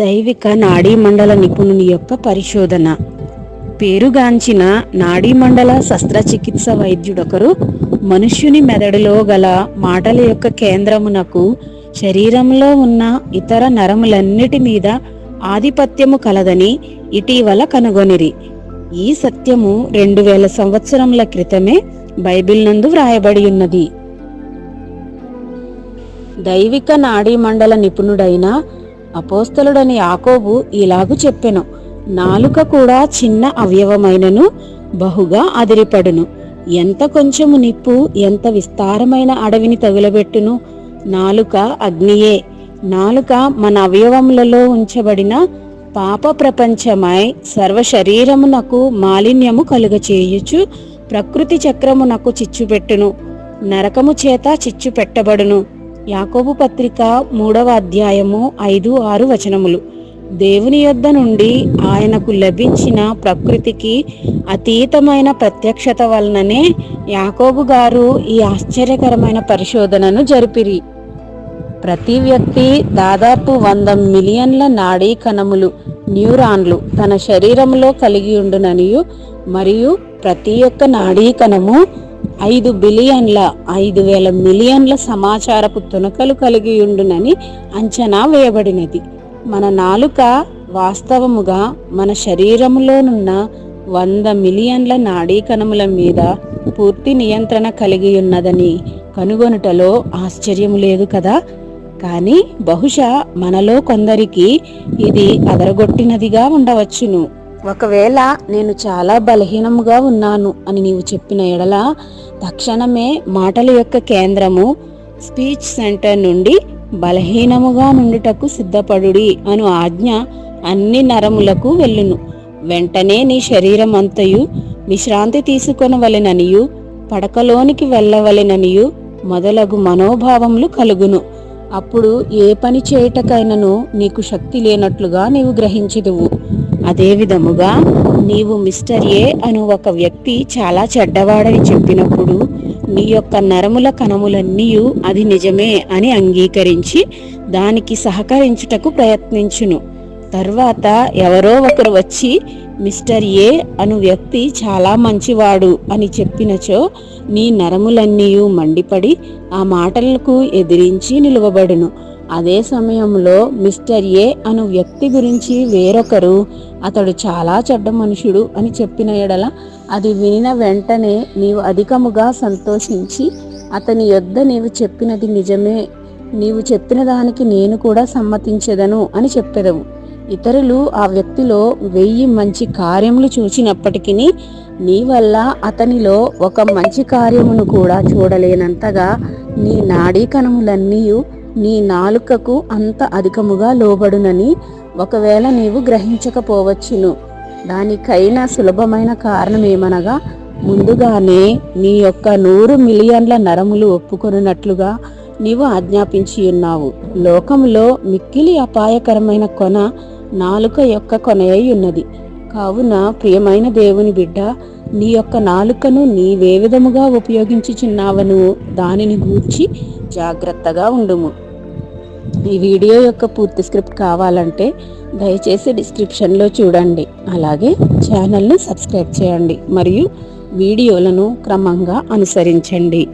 దైవిక నాడీమండల నిపుణుని యొక్క పరిశోధన. పేరుగాంచిన నాడీమండల శస్త్రచికిత్స వైద్యుడొకరు మనుష్యుని మెదడులో గల మాటల యొక్క కేంద్రమునకు శరీరంలో ఉన్న ఇతర నరములన్నిటి మీద ఆధిపత్యము కలదని ఇటీవల కనుగొనిరి. ఈ సత్యము రెండు వేల సంవత్సరముల క్రితమే బైబిల్ నందు వ్రాయబడి ఉన్నది దైవిక నాడీమండల నిపుణుడైన అపోస్తలుడని యాకోబు ఇలాగు చెప్పెను. నాలుక కూడా చిన్న అవయవమైనను బహుగా అదిరిపడును. ఎంత కొంచెము నిప్పు ఎంత విస్తారమైన అడవిని తగులబెట్టును. నాలుక అగ్నియే. నాలుక మన అవయవములలో ఉంచబడిన పాప ప్రపంచమై సర్వ శరీరమునకు మాలిన్యము కలుగచేయుచు ప్రకృతి చక్రమునకు చిచ్చు పెట్టును నరకము చేత చిచ్చు పెట్టబడును యాకోబు పత్రిక మూడవ అధ్యాయము ఐదు ఆరు వచనములు. దేవుని యొద్ద నుండి ఆయనకు లభించిన ప్రకృతికి అతీతమైన ప్రత్యక్షత వలననే యాకోబు గారు ఈ ఆశ్చర్యకరమైన పరిశోధనను జరిపిరి. ప్రతి వ్యక్తి దాదాపు వంద మిలియన్ల నాడీ కణములు న్యూరాన్లు తన శరీరంలో కలిగి ఉండుననియు మరియు ప్రతి ఒక్క నాడీ కణము ఐదు బిలియన్ల ఐదు వేల మిలియన్ల సమాచారపు తునకలు కలిగి ఉండునని అంచనా వేయబడినది. మన నాలుక వాస్తవముగా మన శరీరములోనున్న వంద మిలియన్ల నాడీ కణముల మీద పూర్తి నియంత్రణ కలిగి ఉన్నదని కనుగొనుటలో ఆశ్చర్యము లేదు కదా? కానీ బహుశా మనలో కొందరికి ఇది అదరగొట్టినదిగా ఉండవచ్చును. ఒకవేళ నేను చాలా బలహీనముగా ఉన్నాను అని నీవు చెప్పిన ఎడల తక్షణమే మాటల యొక్క కేంద్రము స్పీచ్ సెంటర్ నుండి బలహీనముగా నుండుటకు సిద్ధపడుడి అను ఆజ్ఞ అన్ని నరములకు వెళ్ళును. వెంటనే నీ శరీరం అంతయు విశ్రాంతి తీసుకొనవలెననియు పడకలోనికి వెళ్ళవలెననియు మొదలగు మనోభావములు కలుగును. అప్పుడు ఏ పని చేయుటకైనను నీకు శక్తి లేనట్లుగా నీవు గ్రహించదువు. అదేవిధముగా నీవు మిస్టర్ ఏ అను ఒక వ్యక్తి చాలా చెడ్డవాడని చెప్పినప్పుడు నీ యొక్క నరముల కణములన్నీ అది నిజమే అని అంగీకరించి దానికి సహకరించుటకు ప్రయత్నించును. తర్వాత ఎవరో ఒకరు వచ్చి మిస్టర్ ఏ అను వ్యక్తి చాలా మంచివాడు అని చెప్పినచో నీ నరములన్నీ మండిపడి ఆ మాటలకు ఎదిరించి నిలువబడును. అదే సమయంలో మిస్టర్ ఏ అను వ్యక్తి గురించి వేరొకరు అతడు చాలా చెడ్డ మనుషుడు అని చెప్పిన ఎడల అది వినిన వెంటనే నీవు అధికముగా సంతోషించి అతని యొద్ద నీవు చెప్పినది నిజమే. నీవు చెప్పిన దానికి నేను కూడా సమ్మతించదను అని చెప్పెదవు. ఇతరులు ఆ వ్యక్తిలో వెయ్యి మంచి కార్యములు చూచినప్పటికీ నీ వల్ల అతనిలో ఒక మంచి కార్యమును కూడా చూడలేనంతగా నీ నాడీ కణములన్నీ నీ నాలుకకు అంత అధికముగా లోబడునని ఒకవేళ నీవు గ్రహించకపోవచ్చును. దానికైనా సులభమైన కారణమేమనగా ముందుగానే నీ యొక్క నూరు మిలియన్ల నరములు ఒప్పుకొనున్నట్లుగా నీవు ఆజ్ఞాపించి ఉన్నావు లోకంలో మిక్కిలి అపాయకరమైన కొన నాలుక యొక్క కొనయై ఉన్నది. కావున ప్రియమైన దేవుని బిడ్డ నీ యొక్క నాలుకను నీవే విధముగా ఉపయోగించుచున్నావను దానిని గూర్చి జాగ్రత్తగా ఉండుము. ఈ వీడియో యొక్క పూర్తి స్క్రిప్ట్ కావాలంటే దయచేసి డిస్క్రిప్షన్లో చూడండి. అలాగే ఛానల్ను సబ్స్క్రైబ్ చేయండి. మరియు వీడియోలను క్రమంగా అనుసరించండి.